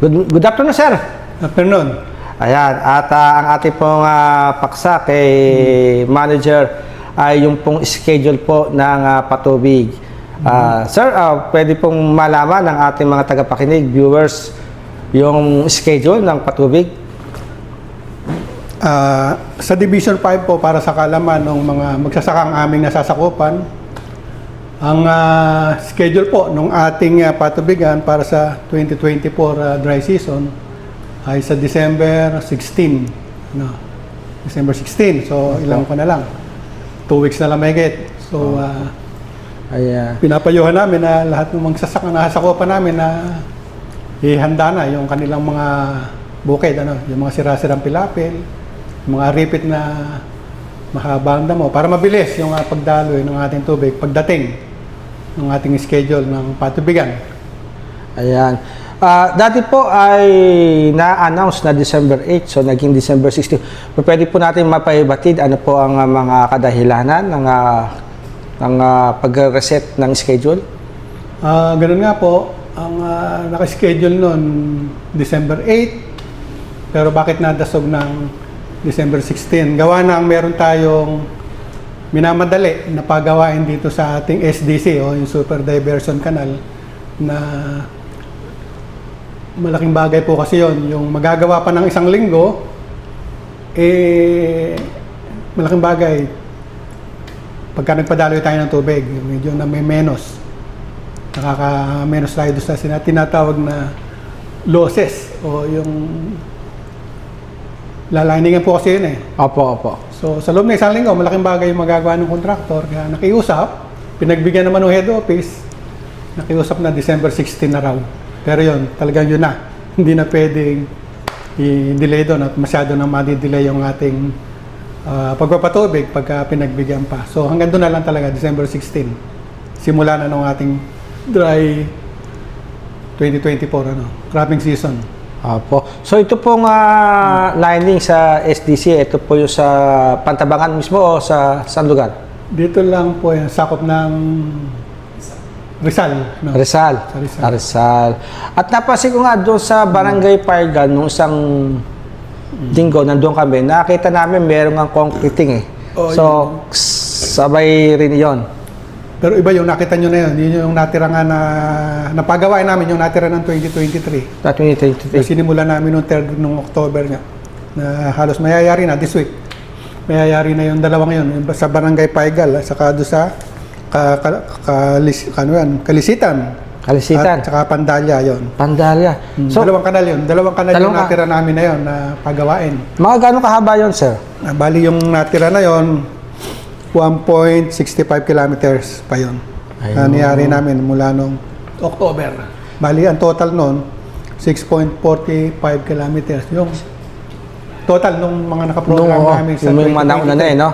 Good, good afternoon, sir. Afternoon. Ayan, at ah, ang ating pong ah, paksa kay manager ay yung pong schedule po ng ah, patubig. Ah, sir, ah, pwede pong malaman ng ating mga tagapakinig, viewers, yung schedule ng patubig? Ah, sa Division 5 po, para sa kalaman ng mga magsasakang aming nasasakupan, ang ah, schedule po ng ating ah, patubigan para sa 2024 ah, dry season ay sa December 16. No? December 16. So, ilang pa na lang. Two weeks na lang mahigit. So, ah, Ay, ah, pinapayuhan namin na lahat ng magsasakang nasasakupan namin na ihanda na yung kanilang mga bukid, ano, yung mga sira-sirang pilapil, yung mga ripit na mahabang damo para mabilis yung uh, pagdaloy ng ating tubig pagdating ng ating schedule ng patubigan. ayan. Ah, dati po ay na-announce na December 8, so naging December 16. Pero Pwede po natin mapaibatid ano po ang ah, mga kadahilanan ng, ah, ng ah, pag-reset ng schedule? Ah, ganun nga po, ang ah, naka-schedule noon December 8, pero bakit nadasog ng December 16? Gawa na ang meron tayong minamadali na pagawain dito sa ating SDC o yung Super Diversion Canal na malaking bagay po kasi yon yung magagawa pa ng isang linggo eh malaking bagay pagka nagpadaloy tayo ng tubig medyo na may menos nakaka-menos tayo sa sina- tinatawag na losses o yung laliningan po kasi yun eh. Opo, opo. So sa loob ng isang linggo, malaking bagay yung magagawa ng kontraktor. Kaya nakiusap, pinagbigyan naman ng head office, nakiusap na December 16 na raw. Pero yun, talagang yun na. Hindi na pwedeng i-delay doon at masyado na madidelay yung ating ah, pagpapatubig pagka pinagbigyan pa. So hanggang doon na lang talaga, December 16. Simula na ng ating dry 2024 ano, cropping season. Opo. So ito pong ah, lining sa SDC, ito po yung sa Pantabangan mismo o sa saan lugar? Dito lang po yan, sakop ng Rizal. No? Rizal. Sa Rizal. Ah, Rizal. At napansin ko nga doon sa Barangay Pargan, nung isang linggo, nandun kami, nakita namin meron ng concreting eh. Oh, so, sabay rin yon. Pero iba yung nakita nyo na yun. Yun yung natira nga na napagawain namin yung natira ng 2023. Sa 2023. Kasi sinimula namin noong 3 nung October nga. Na halos mayayari na this week. Mayayari na yung dalawang yun. Yung sa Barangay Paigal, at saka doon sa ka, ka, kalis, ano yan, Kalisitan. Kalisitan. At saka Pandalya yon. Pandalya. So, So, dalawang kanal yun. Dalawang kanal yung dalawang ka- natira namin na yun na pagawain. mga gano'ng kahaba yon sir? Ah, Bali yung natira na yon 1.65 kilometers pa yon. Na Ayun. niyari namin mula nung October. Bali ang total nun 6.45 kilometers. Yung total nung mga nakaprogram Nung, oh, namin sa yung mga nauna na eh, no?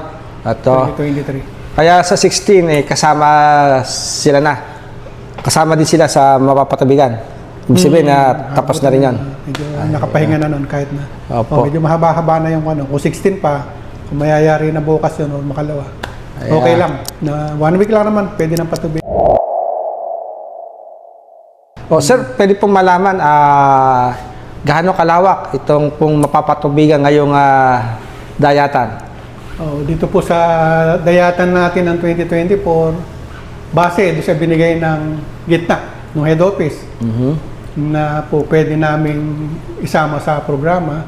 At, oh, 2023. Kaya sa 16, eh, kasama sila na. Kasama din sila sa mapapatabigan. Ibig sabihin na tapos na rin yan. Medyo nakapahinga na nun kahit na. Opo. Oh, medyo mahaba-haba na yung ano. Kung 16 pa, kung mayayari na bukas yun o makalawa. Ayan. Okay lang. Na one week lang naman, pwede nang patubig. O sir, pwede pong malaman ah gaano kalawak itong pong mapapatubigan ngayong ah, dayatan. Oh, dito po sa dayatan natin ng 2024, base doon sa binigay ng gitna ng head office na po pwede naming isama sa programa,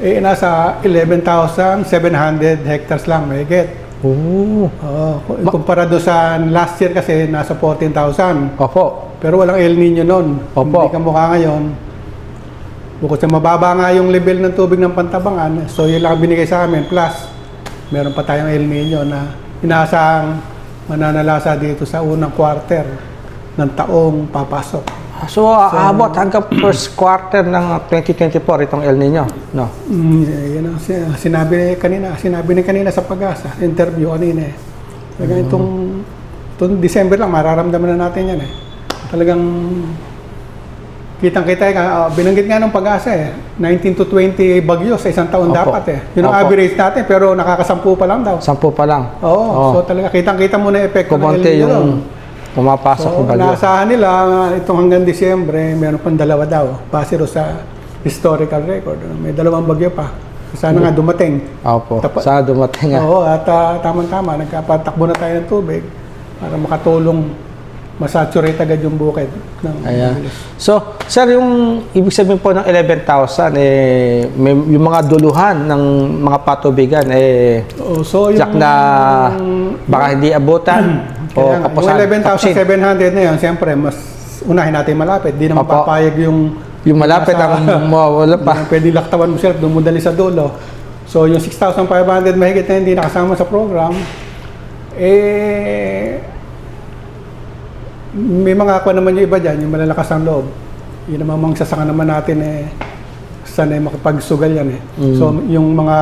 eh nasa 11,700 hectares lang may get. Oo. Oh, kumpara doon sa last year kasi nasa 14,000. Opo. Pero walang El Nino noon. Opo. Hindi ka mukha ngayon. Bukod sa mababa nga yung level ng tubig ng pantabangan, so yun lang ang binigay sa amin. Plus, meron pa tayong El Nino na inaasahang mananalasa dito sa unang quarter ng taong papasok. So, aabot hanggang first quarter ng 2024 itong El Nino, no? Mm, yan ang sin- sinabi kanina, sinabi ni kanina sa pag-asa, interview kanina eh. Talagang itong, itong December lang, mararamdaman na natin yan eh. Talagang kitang-kita ka, ah, binanggit nga ng pag-asa eh, 19 to 20 bagyo sa isang taon Opo. dapat eh. Yun ang Opo. average natin, pero nakakasampu pa lang daw. Sampu pa lang. Oo, Oo. so talaga kitang-kita mo na epekto ng El Nino yung. Pumapasok So, bagyo. naasahan nila itong hanggang Disyembre, meron pang dalawa daw. Base sa historical record. May dalawang bagyo pa. Sana nga dumating. Opo, Tapat- sana dumating. Oo, at uh, tama-tama, nagkapatakbo na tayo ng tubig para makatulong masaturate agad yung bukid. Ng Ayan. mabilis. So, sir, yung ibig sabihin po ng 11,000, eh, may, yung mga duluhan ng mga patubigan, eh, Oo, so yung... Jack na baka hindi abutan o Kaya nga, kapusan. yung kapusin. 11,700 na yun, siyempre, mas unahin natin malapit. Di naman Opo. papayag yung... Yung malapit nasa- ang mawawala pa. Pwede laktawan mo sila, doon mo dali sa dulo. So, yung 6,500 mahigit na hindi nakasama sa program, eh, may mga ako naman yung iba dyan, yung malalakas ang loob. Yun naman mga sasaka naman natin eh, sanay makapagsugal yan eh. So, yung mga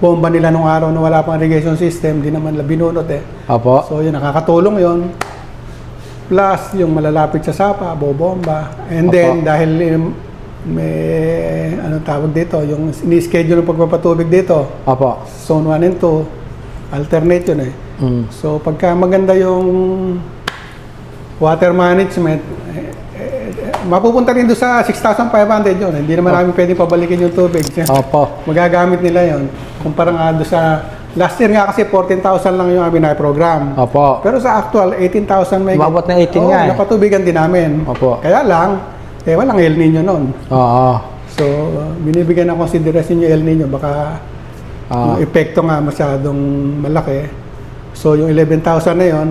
bomba nila nung araw na wala pang irrigation system, di naman binunot eh. Opo. So, yun, nakakatulong yon Plus, yung malalapit sa sapa, bobomba. And then, Opo. dahil um, may, anong tawag dito, yung ni-schedule ng pagpapatubig dito, Opo. zone 1 and 2, alternate yun eh. Mm. So, pagka maganda yung water management, mapupunta rin doon sa 6,500 yun. Hindi naman namin pwedeng pabalikin yung tubig. Opo. Magagamit nila yon Kumpara nga doon sa... Last year nga kasi 14,000 lang yung aming program. Opo. Pero sa actual, 18,000 may... Umabot na 18 Oo, nga eh. napatubigan din namin. Opo. Kaya lang, eh walang El Nino nun. Oo. So, binibigyan ng consideration yung El Nino. Baka Ah. yung epekto nga masyadong malaki. So, yung 11,000 na yon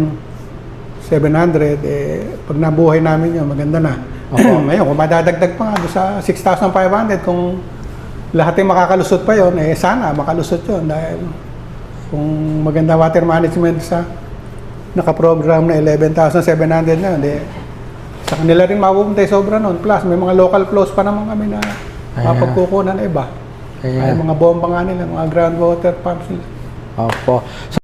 700, eh, pag nabuhay namin yun, maganda na. Opo. Ngayon, kung madadagdag pa nga sa 6,500, kung lahat ay makakalusot pa yon eh sana makalusot yon dahil kung maganda water management sa nakaprogram na 11,700 na yun, eh, sa kanila rin mapupunta sobra nun. Plus, may mga local flows pa naman kami na mapagkukunan na iba. Ay, Ayan. mga bomba nga nila, mga groundwater pumps nila. Opo. So,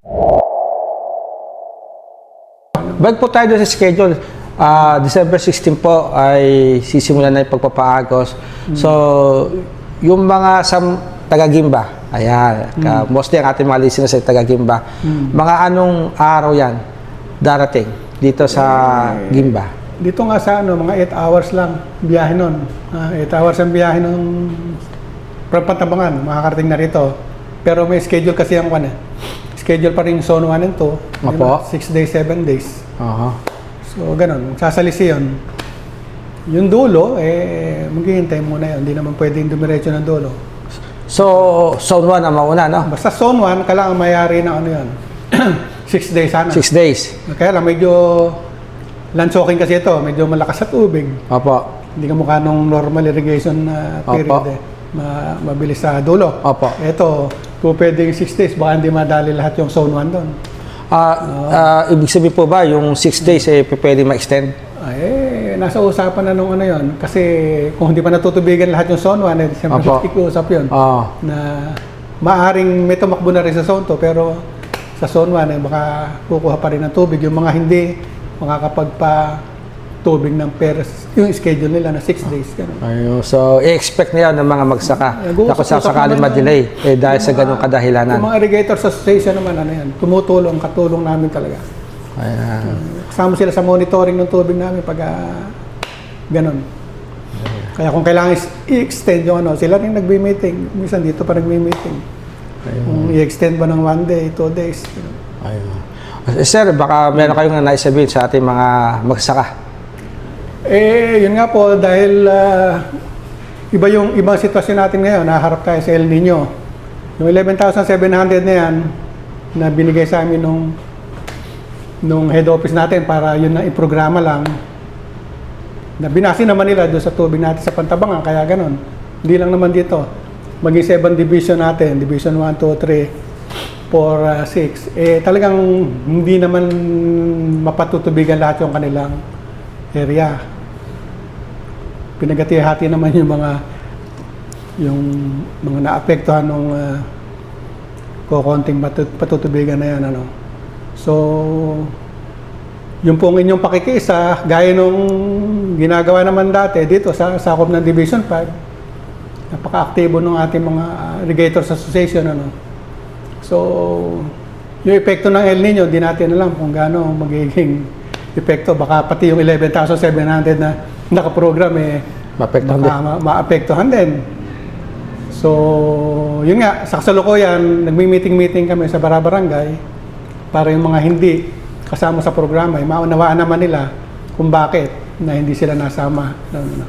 Bago po tayo sa schedule, ah, December 16 po ay sisimulan na yung pagpapaagos. So, yung mga sa taga-Gimba, ayan, ka, mostly ang ating mga listeners ay taga-Gimba, mga anong araw yan darating dito sa Gimba? Dito nga sa ano, mga 8 hours lang biyahe nun. 8 hours ang biyahe nung from Pantabangan, makakarating na rito. Pero may schedule kasi ang kwan eh. Schedule pa rin yung zone 1 and 2. Opo. 6 days, 7 days. Aha. So, ganun. Sasalisi yun. Yung dulo, eh, maghihintay muna yun. Hindi naman pwedeng dumiretso ng dulo. So, zone 1 ang mauna, no? Basta zone 1, kailangan mayari na ano yun. 6 days sana. 6 days. Kaya lang, medyo landsoking kasi ito. Medyo malakas sa tubig. Opo. Hindi ka mukha nung normal irrigation na period Opo. eh. Ma- mabilis sa dulo. Opo. Ito, kung pwedeng 6 days, baka hindi madali lahat yung zone 1 doon. Ah, ah, ibig sabihin po ba yung 6 days eh pwede ma-extend? Ay, eh, nasa usapan na nung ano yon Kasi kung hindi pa natutubigan lahat yung zone 1, eh, siyempre Opo. ikiusap yun. Ah. Na maaring may tumakbo na rin sa zone 2, pero sa zone 1, eh, baka kukuha pa rin ng tubig. Yung mga hindi, makakapagpa tubig ng per yung schedule nila na 6 days. Ganun. Ayun. So, i-expect na yan ng mga magsaka. Na kung naman ma-delay eh, dahil sa ganung kadahilanan. Yung mga irrigators association naman, ano yan, tumutulong, katulong namin talaga. Ayan. Kasama sila sa monitoring ng tubig namin pag ah, ganun. Kaya kung kailangan i-extend yung ano, sila rin nagbi-meeting. Minsan dito pa nagbi-meeting. Kung i-extend ba ng one day, two days. Ayun. Eh, Sir, baka meron kayong naisabihin sa ating mga magsaka. Eh, yun nga po, dahil ah, iba yung ibang sitwasyon natin ngayon, naharap tayo sa El Nino. Yung 11,700 na yan, na binigay sa amin nung, nung head office natin para yun na iprograma lang, na binasi naman nila doon sa tubig natin sa Pantabangan, kaya ganun. Hindi lang naman dito. Maging 7 division natin, division 1, 2, 3, 4, 6. Eh, talagang hindi naman mapatutubigan lahat yung kanilang area pinagati-hati naman yung mga yung mga naapektuhan ng uh, kokonting patut- patutubigan na yan ano. So yung pong inyong pakikisa, gaya nung ginagawa naman dati dito sa sakop ng Division 5, napaka-aktibo ng ating mga irrigators association ano. So yung epekto ng El Nino, di natin alam kung gaano magiging epekto. Baka pati yung 11,700 na nakaprogram eh, Maapektuhan baka ma- maapektuhan din. So, yun nga, sa kasalukuyan, nagmi-meeting-meeting kami sa Barabarangay para yung mga hindi kasama sa programa, eh, maunawaan naman nila kung bakit na hindi sila nasama. No, no, no.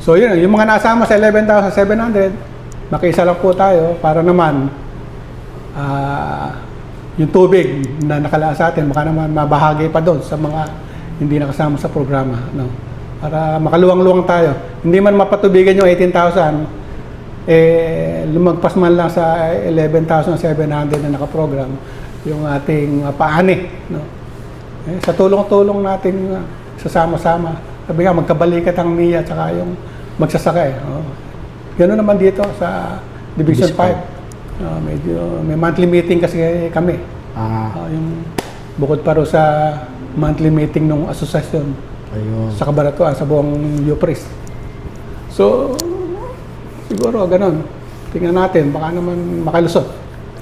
So, yun, yung mga nasama sa 11,700, makiisa lang po tayo para naman ah, yung tubig na nakala sa atin, baka naman mabahagi pa doon sa mga hindi nakasama sa programa. No? Para makaluwang-luwang tayo. Hindi man mapatubigan yung 18,000, eh, lumagpas man lang sa 11,700 na nakaprogram yung ating uh, paani. No? Eh, sa tulong-tulong natin uh, sasama-sama. Sabi nga, magkabalikat ang NIA at saka yung magsasakay. Oh. Ganoon naman dito sa Division Division 5. Ah, medyo may monthly meeting kasi kami. Ah, Ah, yung bukod pa rin sa monthly meeting ng asosasyon ayun. sa Kabaratuan, sa buong UPRIS. So, siguro ganun. Tingnan natin, baka naman makalusot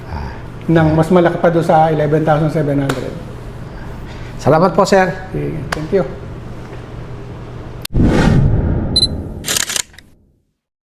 Ah. ng mas malaki pa doon sa 11,700. Salamat po, sir. Okay, thank you.